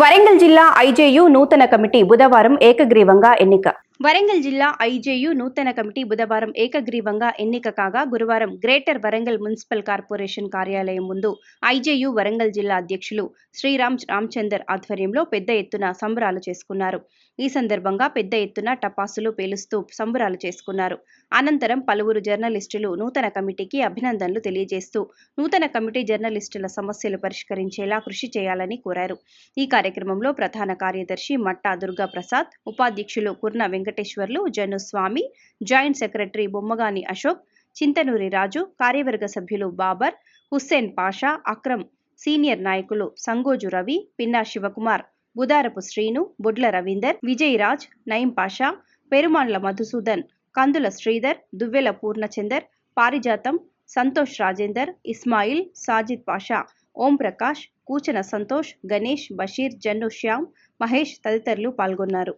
వరంగల్ జిల్లా ఐజేయు నూతన కమిటీ బుధవారం ఏకగ్రీవంగా ఎన్నిక. వరంగల్ జిల్లా ఐజేయు నూతన కమిటీ బుధవారం ఏకగ్రీవంగా ఎన్నిక కాగా గురువారం గ్రేటర్ వరంగల్ మున్సిపల్ కార్పొరేషన్ కార్యాలయం ముందు ఐజేయు వరంగల్ జిల్లా అధ్యక్షులు శ్రీరామ్ రామచందర్ ఆధ్వర్యంలో పెద్ద ఎత్తున సంబరాలు చేసుకున్నారు. ఈ సందర్భంగా పెద్ద ఎత్తున టపాసులు పేలుస్తూ సంబరాలు చేసుకున్నారు. అనంతరం పలువురు జర్నలిస్టులు నూతన కమిటీకి అభినందనలు తెలియజేస్తూ నూతన కమిటీ జర్నలిస్టుల సమస్యలు పరిష్కరించేలా కృషి చేయాలని కోరారు. ఈ కార్యక్రమంలో ప్రధాన కార్యదర్శి మట్టా దుర్గా ప్రసాద్ ఉపాధ్యక్షులు కుర్న వెంకటేశ్వర్లు జను స్వామి జాయింట్ సెక్రటరీ బొమ్మగాని అశోక్ చింతనూరి రాజు కార్యవర్గ సభ్యులు బాబర్ హుస్సేన్ పాషా అక్రమ్ సీనియర్ నాయకులు సంగోజు రవి పిన్నా శివకుమార్ బుదారపు శ్రీను బుడ్ల రవీందర్ విజయ్ రాజ్ నయీం పాషా పెరుమాండ్ల మధుసూదన్ కందుల శ్రీధర్ దువ్వెల పూర్ణచందర్ పారిజాతం సంతోష్ రాజేందర్ ఇస్మాయిల్ సాజిద్ పాషా ఓం ప్రకాష్ కూచన సంతోష్ గణేష్ బషీర్ జన్ను శ్యామ్ మహేష్ తదితరులు పాల్గొన్నారు.